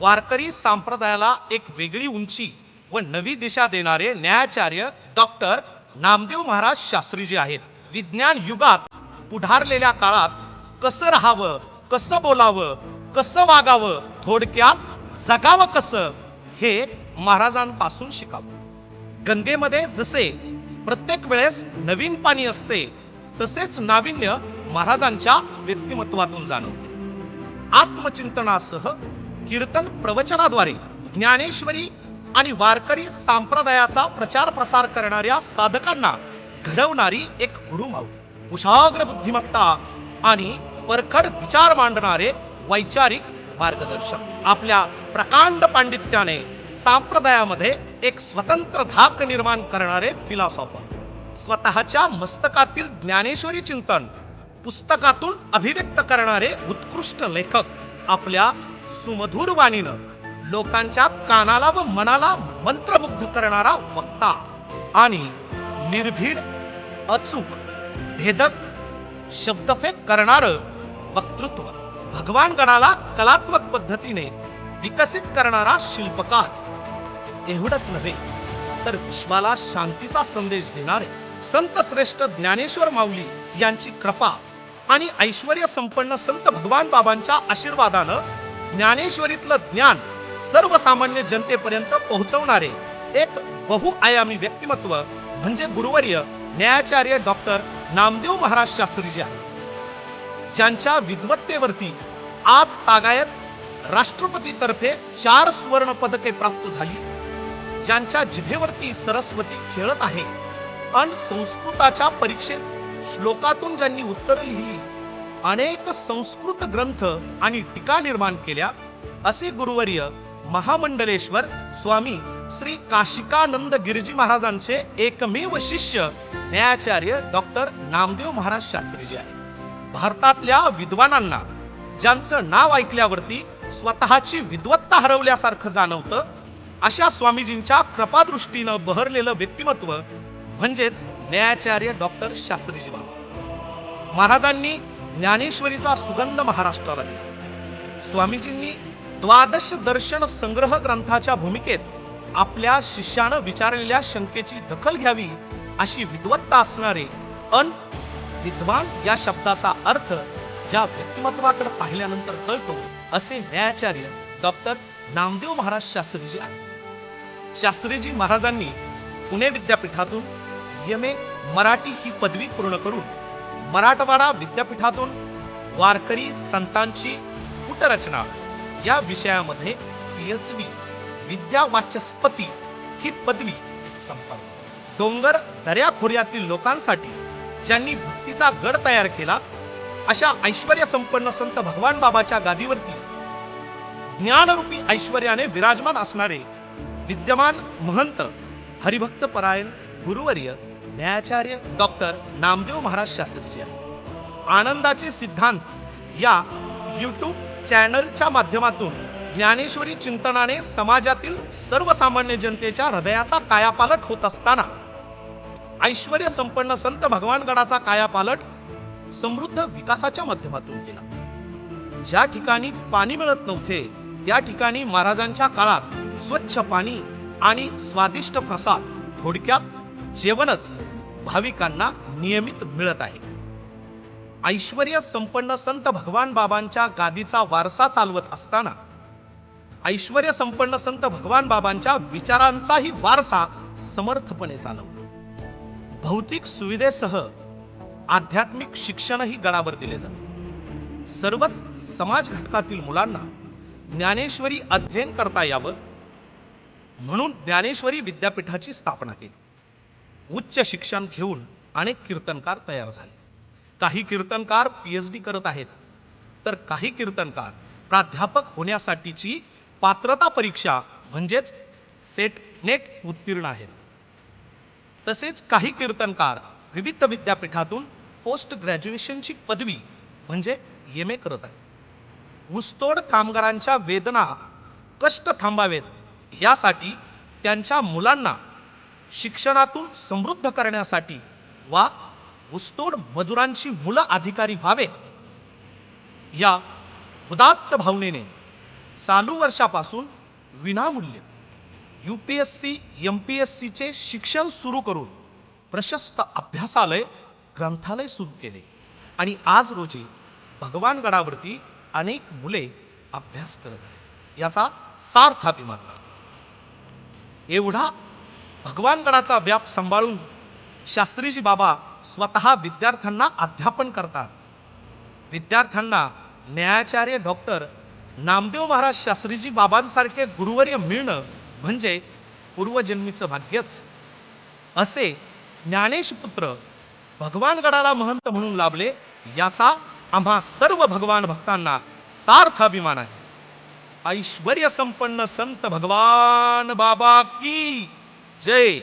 वारकरी संप्रदायाला एक वेगळी उंची व नवी दिशा देणारे न्यायाचार्य डॉक्टर नामदेव महाराज शास्त्रीजी आहेत. विज्ञान युगात पुढारलेल्या काळात कसं राहावं कसं बोलावं कसं वागावं थोडक्यात जगावं कसं हे महाराजांपासून शिकावं. गंगेमध्ये जसे प्रत्येक वेळेस नवीन पाणी असते तसेच नाविन्य महाराजांच्या व्यक्तिमत्वातून जाणवते. आत्मचिंतनासह कीर्तन प्रवचनाद्वारे ज्ञानेश्वरी आणि वारकरी संप्रदायाचा प्रचार प्रसार करणाऱ्या साधकांना घडवणारी एक गुरुमाऊ. कुशाग्र बुद्धिमत्ता आणि परखड विचार मांडणारे वैचारिक मार्गदर्शक. आपल्या प्रकांड पांडित्याने संप्रदायामध्ये एक स्वतंत्र धाक निर्माण करणारे फिलॉसॉफर. स्वतःच्या मस्तकातील ज्ञानेश्वरी चिंतन पुस्तकातून अभिव्यक्त करणारे उत्कृष्ट लेखक आपल्या सुमधुर वाणीनं लोकांच्या कानाला व मनाला मंत्रमुग्ध करणारा वक्ता आणि निर्भीड अचूक भेदक शब्दफेक करणार वक्तृत्व. भगवान गणाला कलात्मक पद्धतीने विकसित करणारा शिल्पकार. एवढंच नव्हे तर विश्वाला शांतीचा संदेश देणारे संत श्रेष्ठ ज्ञानेश्वर माऊली यांची कृपा आणि ऐश्वर संपन्न संत भगवान बाबांच्या आशीर्वादानं ज्ञानेश्वरीतलं ज्ञान सर्वसामान्य जनतेपर्यंत पोहोचवणारे एक बहुआयामी व्यक्तिमत्व म्हणजे गुरुवर्य न्यायाचार्य डॉक्टर नामदेव महाराज शास्त्रीजी आहेत. ज्यांच्या विद्वत्तेवरती आज तागायत राष्ट्रपतीतर्फे चार सुवर्ण पदके प्राप्त झाली. ज्यांच्या जिभेवरती सरस्वती खेळत आहे अन संस्कृताच्या परीक्षेत श्लोकातून ज्यांनी उत्तर लिहिली अनेक संस्कृत ग्रंथ आणि टीका निर्माण केल्या असे गुरुवर्य महामंडलेश्वर स्वामी श्री काशिकानंद गिरिजी महाराजांचे एकमेव शिष्य न्यायाचार्य डॉक्टर नामदेव महाराज शास्त्रीजी आहे भारतातल्या विद्वानांना ज्यांचं नाव ऐकल्यावरती स्वतःची विद्वत्ता हरवल्यासारखं जाणवतं अशा स्वामीजींच्या कृपादृष्टीनं बहरलेलं व्यक्तिमत्व म्हणजेच न्यायाचार्य डॉक्टर शास्त्रीजी बाबा. महाराजांनी ज्ञानेश्वरीचा सुगंध महाराष्ट्राला दिला. स्वामीजींनी द्वादश दर्शन संग्रह ग्रंथाच्या भूमिकेत आपल्या शिष्यानं विचारलेल्या शंकेची दखल घ्यावी अशी विद्वत्ता असणारे अन विद्वान या शब्दाचा अर्थ ज्या व्यक्तिमत्वाकडे पाहिल्यानंतर कळतो असे न्यायाचार्य डॉक्टर नामदेव महाराज शास्त्रीजी आहेत. शास्त्रीजी महाराजांनी पुणे विद्यापीठातून एम. ए. मराठी ही पदवी पूर्ण करून मराठवाडा विद्यापीठातून वारकरी संतांची कुटरचना या विषयामध्ये पी. एच. डी. विद्या वाचस्पती ही पदवी संपन्न. डोंगर दर्याखोऱ्यातील लोकांसाठी ज्यांनी भक्तीचा गड तयार केला अशा ऐश्वर संपन्न संत भगवान बाबाच्या गादीवरती ज्ञानरूपी ऐश्वर्याने विराजमान असणारे विद्यमान महंत हरिभक्त परायण गुरुवर्य न्यायाचार्य डॉक्टर नामदेव महाराज शास्त्रीजी आहे आनंदाचे सिद्धांत या यूट्यूब चॅनलच्या माध्यमातून ज्ञानेश्वरी चिंतनाने समाजातील सर्वसामान्य जनतेच्या हृदयाचा कायापालट होत असताना ऐश्वर संपन्न संत भगवानगडाचा कायापालट समृद्ध विकासाच्या माध्यमातून केला. ज्या ठिकाणी पाणी मिळत नव्हते त्या ठिकाणी महाराजांच्या काळात स्वच्छ पाणी आणि स्वादिष्ट प्रसाद थोडक्यात जेवणच भाविकांना नियमित मिळत आहे. ऐश्वर संपन्न संत भगवान बाबांच्या गादीचा वारसा चालवत असताना ऐश्वर्य संपन्न संत भगवान बाबांच्या विचारांचाही वारसा समर्थपणे चालवतो. भौतिक सुविधेसह आध्यात्मिक शिक्षणही गडावर दिले जाते. सर्वच समाज घटकातील मुलांना ज्ञानेश्वरी अध्ययन करता यावं म्हणून ज्ञानेश्वरी विद्यापीठाची स्थापना केली. उच्च शिक्षण घेऊन अनेक कीर्तनकार तयार झाले. काही कीर्तनकार पीएच डी करत आहेत. तर काही कीर्तनकार प्राध्यापक होण्यासाठीची पात्रता परीक्षा म्हणजेच सेट नेट उत्तीर्ण आहेत. तसेच काही कीर्तनकार विविध विद्यापीठातून पोस्ट ग्रॅज्युएशनची पदवी म्हणजे एम ए करत आहे ऊसतोड कामगारांच्या वेदना कष्ट थांबावेत यासाठी त्यांच्या मुलांना शिक्षणातून समृद्ध करण्यासाठी वा ऊसतोड मजुरांची मुलं अधिकारी व्हावेत या उदात्त भावनेने चालू वर्षापासून विनामूल्य U P S C M P S सीचे शिक्षण सुरू करून प्रशस्त अभ्यासालय ग्रंथालय सुरू केले. आणि आज रोजी भगवानगडावरती अनेक मुले अभ्यास करत आहेत. याचा सार्थ अभिमान एवढा भगवानगडाचा व्याप सांभाळून शास्त्रीजी बाबा स्वतः विद्यार्थ्यांना अध्यापन करतात. विद्यार्थ्यांना न्यायाचार्य डॉक्टर नामदेव महाराज शास्त्रीजी बाबांसारखे गुरुवर्य मिळणं म्हणजे पूर्वजन्मीचं भाग्यच. असे ज्ञानेशपुत्र भगवानगडाला महंत म्हणून लाभले याचा आम्हा सर्व भगवान भक्तांना सार्थ अभिमान आहे. ऐश्वर संपन्न संत भगवान बाबा की जय.